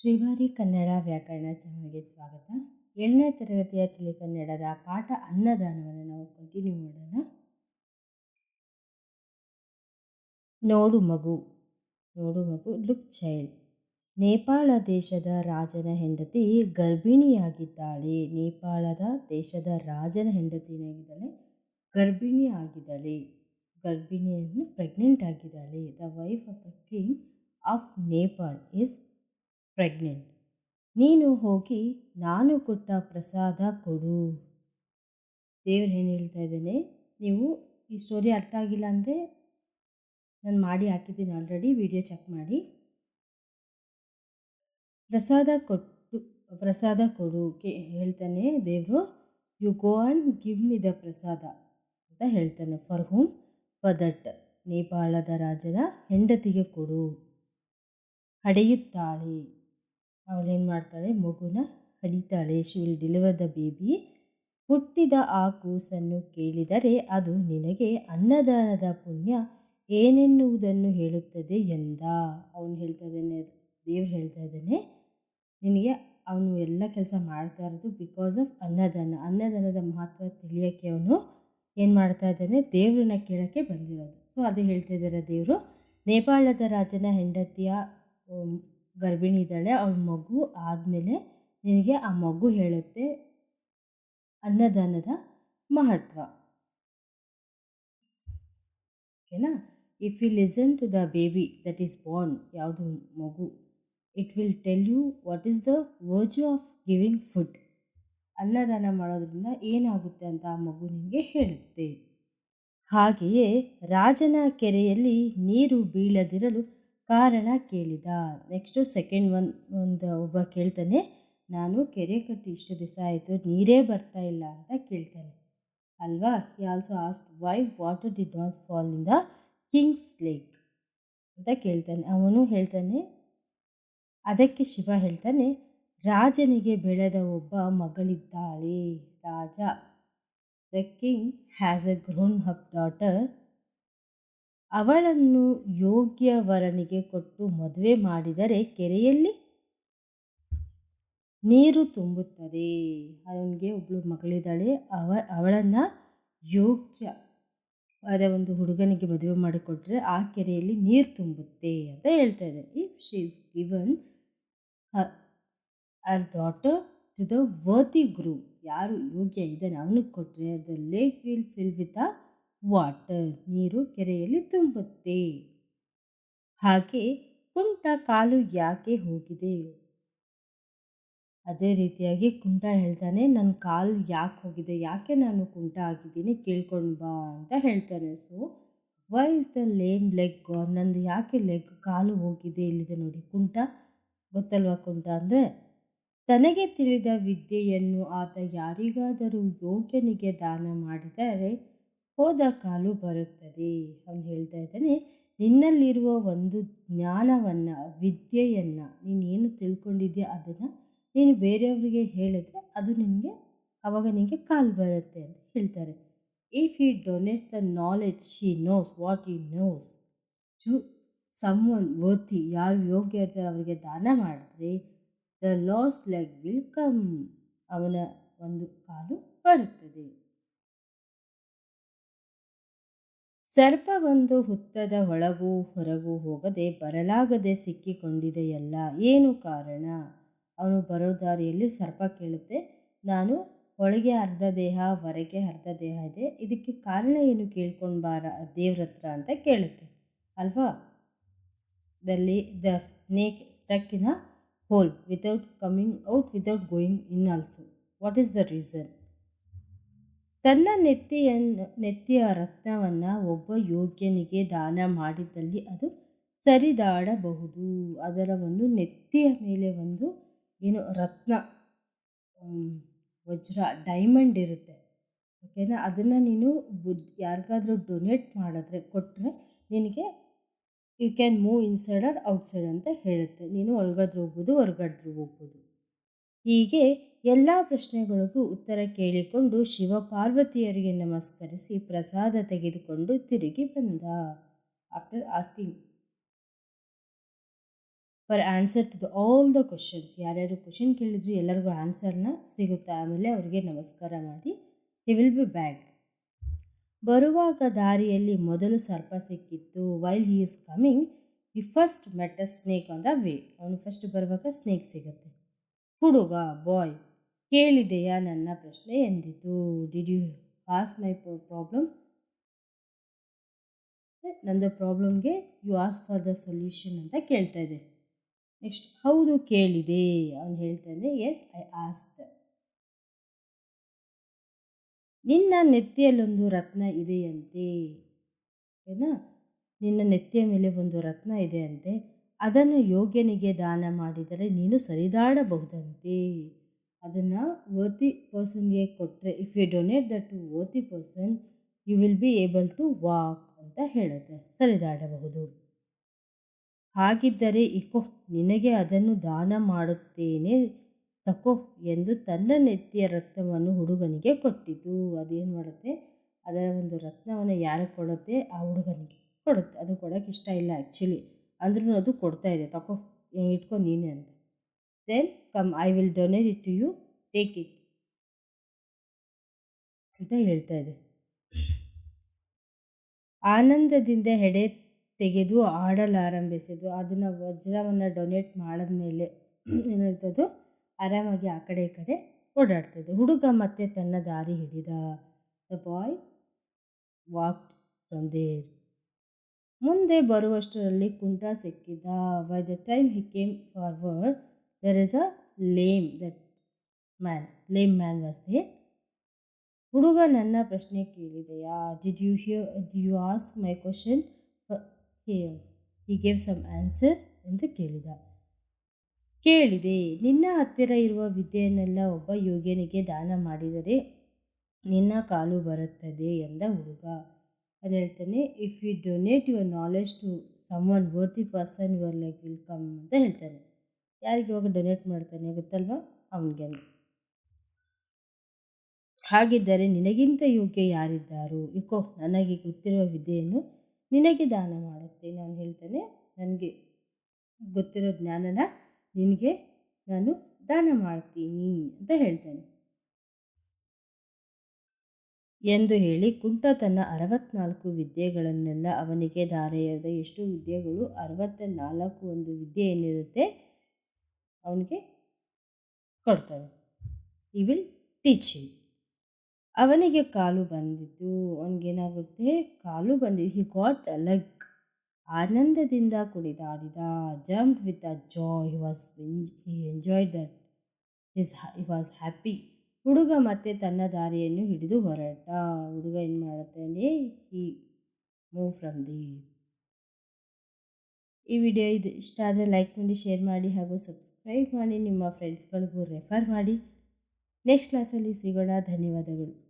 ಶ್ರೀವಾರಿ ಕನ್ನಡ ವ್ಯಾಕರಣ ಚಾನಲ್ಗೆ ಸ್ವಾಗತ. ಏಳನೇ ತರಗತಿಯ ತಿಳಿ ಕನ್ನಡದ ಪಾಠ ಅನ್ನದಾನವನ್ನು ನಾವು ಕಂಟಿನ್ಯೂ ಮಾಡೋಣ. ನೋಡು ಮಗು ನೋಡು ಮಗು ಲುಕ್ ಚೈಲ್ಡ್ ನೇಪಾಳ ದೇಶದ ರಾಜನ ಹೆಂಡತಿ ಗರ್ಭಿಣಿಯಾಗಿದ್ದಾಳೆ. ನೇಪಾಳದ ದೇಶದ ರಾಜನ ಹೆಂಡತಿ ಏನಾಗಿದ್ದಾಳೆ? ಗರ್ಭಿಣಿ ಆಗಿದ್ದಾಳೆ ಗರ್ಭಿಣಿಯನ್ನು ಪ್ರೆಗ್ನೆಂಟ್ ಆಗಿದ್ದಾಳೆ. The wife of the king of Nepal is pregnant ನೀನು ಹೋಗಿ ನಾನು ಕೊಟ್ಟ ಪ್ರಸಾದ ಕೊಡು. ದೇವ್ರು ಏನು ಹೇಳ್ತಾ ಇದ್ದಾನೆ, ನೀವು ಈ ಸ್ಟೋರಿ ಅರ್ಥ ಆಗಿಲ್ಲ ಅಂದರೆ ನಾನು ಮಾಡಿ ಹಾಕಿದ್ದೀನಿ ಆಲ್ರೆಡಿ ವಿಡಿಯೋ ಚೆಕ್ ಮಾಡಿ. ಪ್ರಸಾದ ಕೊಟ್ಟು, ಪ್ರಸಾದ ಕೊಡು ಕೆ, ಹೇಳ್ತಾನೆ ದೇವರು you go and give me the prasada ಅಂತ ಹೇಳ್ತಾನೆ. ಫಾರ್ ಹೂಮ್ ಫಾರ್ ದಟ್ ನೇಪಾಳದ ರಾಜನ ಹೆಂಡತಿಗೆ ಕೊಡು. ಹಡೆಯುತ್ತಾಳೆ. ಅವಳೇನು ಮಾಡ್ತಾಳೆ? ಮಗುನ ಹಡಿತಾಳೆ she will deliver the baby ಹುಟ್ಟಿದ ಆ ಕೂಸನ್ನು ಕೇಳಿದರೆ ಅದು ನಿನಗೆ ಅನ್ನದಾನದ ಪುಣ್ಯ ಏನೆನ್ನುವುದನ್ನು ಹೇಳುತ್ತದೆ ಎಂದ. ಅವನು ಹೇಳ್ತಾ ಇದ್ದಾನೆ, ದೇವ್ರು ಹೇಳ್ತಾ ಇದ್ದಾನೆ, ನಿನಗೆ ಅವನು ಎಲ್ಲ ಕೆಲಸ ಮಾಡ್ತಾ ಇರೋದು ಬಿಕಾಸ್ ಆಫ್ ಅನ್ನದಾನ. ಅನ್ನದಾನದ ಮಹತ್ವ ತಿಳಿಯೋಕ್ಕೆ ಅವನು ಏನು ಮಾಡ್ತಾ ಇದ್ದಾನೆ? ದೇವ್ರನ್ನ ಕೇಳೋಕ್ಕೆ ಬಂದಿರೋದು. ಸೊ ಅದು ಹೇಳ್ತಾ ಇದ್ದಾರೆ ದೇವರು. ನೇಪಾಳದ ರಾಜನ ಹೆಂಡತಿಯ ಗರ್ಭಿಣಿ ಇದ್ದಾಳೆ ಅವಳ ಮಗು ಆದಮೇಲೆ ನಿನಗೆ ಆ ಮಗು ಹೇಳುತ್ತೆ ಅನ್ನದಾನದ ಮಹತ್ವ. ಓಕೆನಾ? If you listen to the baby that is born ಯಾವುದು ಮಗು it will tell you what is the virtue of giving food ಅನ್ನದಾನ ಮಾಡೋದ್ರಿಂದ ಏನಾಗುತ್ತೆ ಅಂತ ಆ ಮಗು ನಿಮಗೆ ಹೇಳುತ್ತೆ. ಹಾಗೆಯೇ ರಾಜನ ಕೆರೆಯಲ್ಲಿ ನೀರು ಬೀಳದಿರಲು ಕಾರಣ ಕೇಳಿದ. ನೆಕ್ಸ್ಟು ಸೆಕೆಂಡ್ ಒನ್ ಒಂದು ಒಬ್ಬ ಕೇಳ್ತಾನೆ, ನಾನು ಕೆರೆ ಕಟ್ಟಿ ಇಷ್ಟು ದಿವಸ ಆಯಿತು, ನೀರೇ ಬರ್ತಾ ಇಲ್ಲ ಅಂತ ಕೇಳ್ತಾನೆ. ಅಲ್ವಾ? He also asked why water did not fall in the king's lake ಅಂತ ಕೇಳ್ತಾನೆ. ಅವನು ಹೇಳ್ತಾನೆ, ಅದಕ್ಕೆ ಶಿವ ಹೇಳ್ತಾನೆ, ರಾಜನಿಗೆ ಬೆಳೆದ ಒಬ್ಬ ಮಗಳಿದ್ದಾಳೆ, ರಾಜ. The king has a grown up daughter ಅವಳನ್ನು ಯೋಗ್ಯ ವರನಿಗೆ ಕೊಟ್ಟು ಮದುವೆ ಮಾಡಿದರೆ ಕೆರೆಯಲ್ಲಿ ನೀರು ತುಂಬುತ್ತದೆ. ಅವನಿಗೆ ಒಬ್ಬಳು ಮಗಳಿದ್ದಾಳೆ. ಅವ, ಅವಳನ್ನು ಯೋಗ್ಯ ಅದೇ ಒಂದು ಹುಡುಗನಿಗೆ ಮದುವೆ ಮಾಡಿಕೊಟ್ರೆ ಆ ಕೆರೆಯಲ್ಲಿ ನೀರು ತುಂಬುತ್ತೆ ಅಂತ ಹೇಳ್ತಾ ಇದ್ದಾರೆ if she is given her daughter to the worthy groom ಯಾರು ಯೋಗ್ಯ ಇದ್ದಾನೆ, ಅವನಿಗೆ ಕೊಟ್ಟರೆ the lake will fill with a water ನೀರು ಕೆರೆಯಲ್ಲಿ ತುಂಬುತ್ತೆ. ಹಾಗೆ ಕುಂಟ ಕಾಲು ಯಾಕೆ ಹೋಗಿದೆ? ಅದೇ ರೀತಿಯಾಗಿ ಕುಂಟ ಹೇಳ್ತಾನೆ, ನನ್ನ ಕಾಲು ಯಾಕೆ ಹೋಗಿದೆ? ಯಾಕೆ ನಾನು ಕುಂಟ ಆಗಿದ್ದೀನಿ? ಕೇಳ್ಕೊಂಡು ಬಾ ಅಂತ ಹೇಳ್ತಾನೆ. So why is the lame leg ನಂದು ಯಾಕೆ ಲೆಗ್ ಕಾಲು ಹೋಗಿದೆ ಇಲ್ಲಿದೆ ನೋಡಿ. ಕುಂಟ, ಗೊತ್ತಲ್ವಾ ಕುಂಟ ಅಂದರೆ, ತನಗೆ ತಿಳಿದ ವಿದ್ಯೆಯನ್ನು ಆತ ಯಾರಿಗಾದರೂ ಯೋಗ್ಯನಿಗೆ ದಾನ ಮಾಡಿದರೆ ಹೋದ ಕಾಲು ಬರುತ್ತದೆ. ಅವನು ಹೇಳ್ತಾ ಇದ್ದಾನೆ, ನಿನ್ನಲ್ಲಿರುವ ಒಂದು ಜ್ಞಾನವನ್ನು, ವಿದ್ಯೆಯನ್ನು ನೀನು ಏನು ತಿಳ್ಕೊಂಡಿದ್ಯಾ ಅದನ್ನು ನೀನು ಬೇರೆಯವರಿಗೆ ಹೇಳಿದ್ರೆ ಅದು ನಿನಗೆ, ಅವಾಗ ನಿನಗೆ ಕಾಲು ಬರುತ್ತೆ ಅಂತ ಹೇಳ್ತಾರೆ. If you donate the knowledge she knows what you knows to someone ಯಾರು ಯಾವ ಯೋಗ್ಯ ಇರ್ತಾರೆ ಅವರಿಗೆ ದಾನ ಮಾಡಿದ್ರೆ the lost leg will come ಅವನ ಒಂದು ಕಾಲು ಬರುತ್ತದೆ. ಸರ್ಪವೊಂದು ಹುತ್ತದ ಒಳಗೂ ಹೊರಗೂ ಹೋಗದೆ ಬರಲಾಗದೆ ಸಿಕ್ಕಿಕೊಂಡಿದೆಯಲ್ಲ ಏನು ಕಾರಣ? ಅವನು ಬರೋ ದಾರಿಯಲ್ಲಿ ಸರ್ಪ ಕೇಳುತ್ತೆ. ನಾನು ಒಳಗೆ ಅರ್ಧ ದೇಹ, ಹೊರಗೆ ಅರ್ಧ ದೇಹ ಇದೆ. ಇದಕ್ಕೆ ಕಾರಣ ಏನು ಕೇಳ್ಕೊಂಡು ಬಾರ ದೇವ್ರ ಹತ್ರ ಅಂತ ಕೇಳುತ್ತೆ. ಅಲ್ವಾ? ದಲ್ಲಿ the snake stuck in a hole without coming out without going in also. What is the reason? ತನ್ನ ನೆತ್ತಿಯನ್ನು, ನೆತ್ತಿಯ ರತ್ನವನ್ನು ಒಬ್ಬ ಯೋಗ್ಯನಿಗೆ ದಾನ ಮಾಡಿದಲ್ಲಿ ಅದು ಸರಿದಾಡಬಹುದು. ಅದರ ಒಂದು ನೆತ್ತಿಯ ಮೇಲೆ ಒಂದು ಏನು ರತ್ನ ವಜ್ರ ಡೈಮಂಡ್ ಇರುತ್ತೆ. ಓಕೆನಾ ಅದನ್ನು ನೀನು ಬುದ್, ಯಾರಿಗಾದ್ರೂ ಡೊನೇಟ್ ಮಾಡಿದ್ರೆ ಕೊಟ್ಟರೆ ನಿನಗೆ you can move inside or outside ಅಂತ ಹೇಳುತ್ತೆ. ನೀನು ಒಳಗಾದ್ರೂ ಹೋಗ್ಬೋದು, ಹೊರಗಾದ್ರೂ ಹೋಗ್ಬೋದು. ಹೀಗೆ ಎಲ್ಲ ಪ್ರಶ್ನೆಗಳಿಗೂ ಉತ್ತರ ಕೇಳಿಕೊಂಡು ಶಿವ ಪಾರ್ವತಿಯರಿಗೆ ನಮಸ್ಕರಿಸಿ ಪ್ರಸಾದ ತೆಗೆದುಕೊಂಡು ತಿರುಗಿ ಬಂದ. After asking for answer to the all the questions ಯಾರ್ಯಾರು ಕ್ವಶನ್ ಕೇಳಿದ್ರು ಎಲ್ಲರಿಗೂ ಆನ್ಸರ್ನ ಸಿಗುತ್ತೆ. ಆಮೇಲೆ ಅವರಿಗೆ ನಮಸ್ಕಾರ ಮಾಡಿ ಹಿ ವಿಲ್ ಬಿ ಬ್ಯಾಕ್ ಬರುವಾಗ ದಾರಿಯಲ್ಲಿ ಮೊದಲು ಸರ್ಪ ಸಿಕ್ಕಿತ್ತು while he is coming he first met a snake on the way ಅವನು ಫಸ್ಟ್ ಬರುವಾಗ ಸ್ನೇಕ್ ಸಿಗುತ್ತೆ. ಹುಡುಗ ಬಾಯ್ ಕೇಳಿದೆಯಾ ನನ್ನ ಪ್ರಶ್ನೆ ಎಂದಿತು. Did you ask my problem ನಂದು ಪ್ರಾಬ್ಲಮ್ಗೆ you ask for the solution ಅಂತ ಕೇಳ್ತಾ ಇದೆ ನೆಕ್ಸ್ಟ್ ಹೌದು ಕೇಳಿದೆ ಅವನು ಹೇಳ್ತಾನೆ ಎಸ್ ಐ ಆಸ್ಟ್ ನಿನ್ನ ನೆತ್ತಿಯಲ್ಲೊಂದು ರತ್ನ ಇದೆಯಂತೆ. ಏನ? ನಿನ್ನ ನೆತ್ತಿಯ ಮೇಲೆ ಒಂದು ರತ್ನ ಇದೆಯಂತೆ. ಅದನ್ನು ಯೋಗ್ಯನಿಗೆ ದಾನ ಮಾಡಿದರೆ ನೀನು ಸರಿದಾಡಬಹುದಂತೆ. ಅದನ್ನು ಓತಿ ಪರ್ಸನ್ಗೆ ಕೊಟ್ಟರೆ if you donate that to other person you will be able to walk ಅಂತ ಹೇಳುತ್ತೆ. ಸರಿದಾಡಬಹುದು. ಹಾಗಿದ್ದರೆ ಇಕೋ, ನಿನಗೆ ಅದನ್ನು ದಾನ ಮಾಡುತ್ತೇನೆ, ತಕೋ ಎಂದು ತನ್ನ ನೆತ್ತಿಯ ರತ್ನವನ್ನು ಹುಡುಗನಿಗೆ ಕೊಟ್ಟಿತು. ಅದೇನು ಮಾಡುತ್ತೆ? ಅದರ ಒಂದು ರತ್ನವನ್ನು ಯಾರು ಕೊಡುತ್ತೆ? ಆ ಹುಡುಗನಿಗೆ ಕೊಡುತ್ತೆ. ಅದು ಕೊಡೋಕ್ಕೆ ಇಷ್ಟ ಇಲ್ಲ ಆ್ಯಕ್ಚುಲಿ ಅಂದ್ರೂ ಅದು ಕೊಡ್ತಾ ಇದೆ, ತಕೋ ಇಟ್ಕೊ ನೀನೆ ಅಂತ. Then come I will donate it to you take it ಅಂತ ಹೇಳ್ತಾ ಇದೆ. ಆನಂದದಿಂದ ಹೆಡೆ ತೆಗೆದು ಆಡಲಾರಂಭಿಸಿದ್ದು ಅದನ್ನು ವಜ್ರವನ್ನು ಡೊನೇಟ್ ಮಾಡಿದ್ಮೇಲೆ ಏನಿರ್ತದೋ ಆರಾಮಾಗಿ ಆ ಕಡೆ ಈ ಕಡೆ ಓಡಾಡ್ತದೆ ಹುಡುಗ ಮತ್ತೆ ತನ್ನ ದಾರಿ ಹಿಡಿದ the boy walk from there ಮುಂದೆ ಬರುವಷ್ಟರಲ್ಲಿ ಕುಂಟ ಸಿಕ್ಕಿದ. By the time he came forward there is a lame that man lame man was ಹುಡುಗ ನನ್ನ ಪ್ರಶ್ನೆ ಕೇಳಿದೆಯಾ? Did you hear did you ask my question he gave some answers ಎಂದು ಕೇಳಿದ. ಕೇಳಿದೆ, ನಿನ್ನ ಹತ್ತಿರ ಇರುವ ವಿದ್ಯೆಯನ್ನೆಲ್ಲ ಒಬ್ಬ ಯೋಗ್ಯನಿಗೆ ದಾನ ಮಾಡಿದರೆ ನಿನ್ನ ಕಾಲು ಬರುತ್ತದೆ ಎಂದ ಹುಡುಗ. ಅದು ಹೇಳ್ತಾನೆ if you donate your knowledge to someone worthy person your like will come ಅಂತ ಹೇಳ್ತಾನೆ ಯಾರಿಗೆ ಇವಾಗ ಡೊನೇಟ್ ಮಾಡ್ತಾನೆ ಗೊತ್ತಲ್ವಾ? ಅವನಿಗೆ ಹಾಗಿದ್ದರೆ ನಿನಗಿಂತ ಯೋಗ್ಯ ಯಾರಿದ್ದಾರೋ? ಇಕೋ, ನನಗೆ ಗೊತ್ತಿರುವ ವಿದ್ಯೆಯನ್ನು ನಿನಗೆ ದಾನ ಮಾಡುತ್ತೆ ನಾನು ಹೇಳ್ತಾನೆ. ನನಗೆ ಗೊತ್ತಿರೋ ಜ್ಞಾನನ ನಿನಗೆ ನಾನು ದಾನ ಮಾಡ್ತೀನಿ ಅಂತ ಹೇಳ್ತಾನೆ. ಎಂದು ಹೇಳಿ ಕುಂಟ ತನ್ನ ಅರವತ್ನಾಲ್ಕು ವಿದ್ಯೆಗಳನ್ನೆಲ್ಲ ಅವನಿಗೆ ಧಾರೆಯಾದ ಎಷ್ಟು ವಿದ್ಯೆಗಳು ಅರವತ್ತ ನಾಲ್ಕು ಒಂದು ವಿದ್ಯೆ ಏನಿರುತ್ತೆ ಅವನಿಗೆ ಕೊಡ್ತಾನೆ ಈ ವಿಲ್ ಟೀಚಿಂಗ್ ಅವನಿಗೆ ಕಾಲು ಬಂದಿದ್ದು, ಅವನಿಗೇನಾಗುತ್ತೆ? ಕಾಲು ಬಂದಿದ್ದು. ಹಿ ಗಾಟ್ ಅ ಲೆಗ್ ಆನಂದದಿಂದ ಕುಡಿದಾಡಿದ jump with a joy he was he enjoy that his he was happy ಹುಡುಗ ಮತ್ತೆ ತನ್ನ ದಾರಿಯನ್ನು ಹಿಡಿದು ಹೊರಟ. ಹುಡುಗ ಏನು ಮಾಡುತ್ತಾನೆ ಈ ಮೂವ್ ಫ್ರಮ್ ದಿ ಈ ವಿಡಿಯೋ ಇದು. ಇಷ್ಟ ಆದರೆ ಲೈಕ್ ಮಾಡಿ ಶೇರ್ ಮಾಡಿ ಹಾಗೂ ಸಬ್ಸ್ಕ್ರೈಬ್ ಮಾಡಿ. ನಿಮ್ಮ ಫ್ರೆಂಡ್ಸ್ಗಳಿಗೂ ರೆಫರ್ ಮಾಡಿ. ನೆಕ್ಸ್ಟ್ ಕ್ಲಾಸಲ್ಲಿ ಸಿಗೋಣ. ಧನ್ಯವಾದಗಳು.